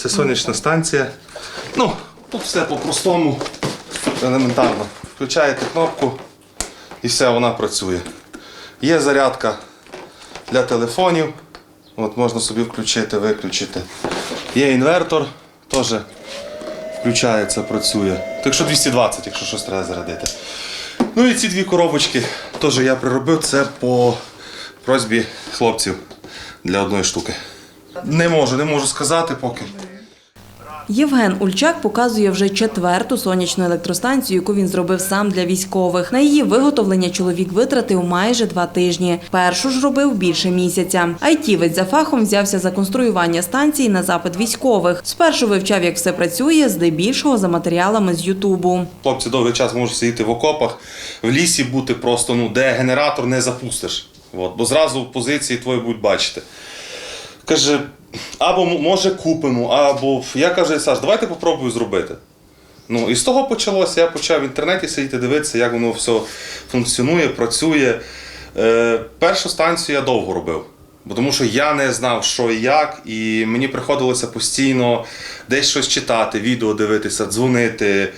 це сонячна станція. Ну, тут все по-простому, елементарно. Включаєте кнопку і все, вона працює. Є зарядка для телефонів. От можна собі включити, виключити. Є інвертор, теж включається, працює. Так що 220, якщо щось треба зарядити. Ну і ці дві коробочки теж я приробив це по просьбі хлопців для одної штуки. Не можу, не можу сказати поки. Євген Ульчак показує вже четверту сонячну електростанцію, яку він зробив сам для військових. На її виготовлення чоловік витратив майже два тижні. Першу ж робив більше місяця. Айтівець за фахом взявся за конструювання станції на запит військових. Спершу вивчав, як все працює, здебільшого за матеріалами з Ютубу. Хлопці довгий час можуть сидіти в окопах, в лісі бути просто, ну, де генератор не запустиш. От, бо зразу позиції твої будуть бачити. Каже, або може купимо, або я кажу, Саш, давайте попробую зробити. Ну, і з того почалося. Я почав в інтернеті сидіти, дивитися, як воно все функціонує, працює. Е, першу станцію я довго робив, бо тому що я не знав, що і як, і мені приходилося постійно десь щось читати, відео дивитися, дзвонити.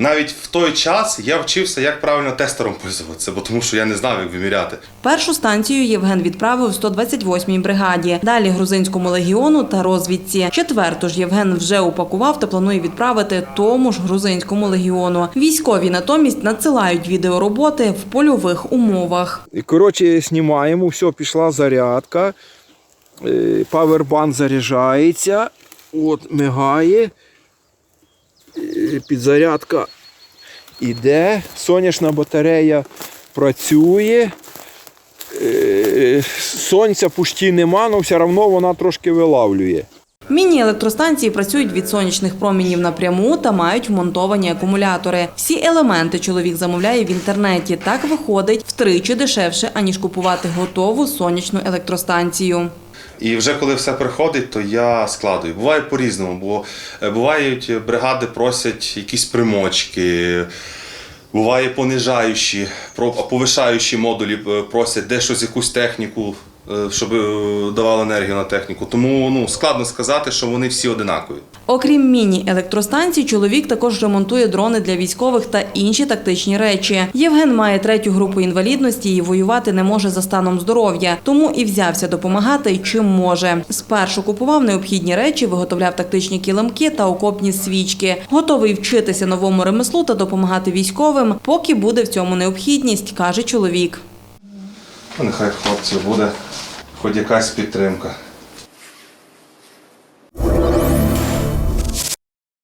Навіть в той час я вчився, як правильно тестером пользуватися, бо тому що я не знав, як виміряти. Першу станцію Євген відправив 128-й бригаді, далі грузинському легіону та розвідці. Четверту ж Євген вже упакував та планує відправити тому ж грузинському легіону. Військові натомість надсилають відеороботи в польових умовах. І, Коротше, знімаємо, все, пішла зарядка. Е, Павербанк заряджається. От, мигає. Підзарядка іде. Сонячна батарея працює. Е, Сонця пушті нема, але все одно вона трошки вилавлює. Міні-електростанції працюють від сонячних промінів напряму та мають вмонтовані акумулятори. Всі елементи чоловік замовляє в інтернеті. Так виходить втричі дешевше, аніж купувати готову сонячну електростанцію. І вже коли все приходить, то я складую. Буває по-різному, бо е, бувають бригади просять якісь примочки, буває понижаючі, повишаючі модулі е, просять де щось якусь техніку, е, щоб е, давали енергію на техніку. Тому ну, складно сказати, що вони всі одинакові. Окрім міні-електростанцій, чоловік також ремонтує дрони для військових та інші тактичні речі. Євген має третю групу інвалідності і воювати не може за станом здоров'я, тому і взявся допомагати чим може. Спершу купував необхідні речі, виготовляв тактичні килимки та окопні свічки. Готовий вчитися новому ремеслу та допомагати військовим, поки буде в цьому необхідність, каже чоловік. Нехай хлопців буде хоч якась підтримка.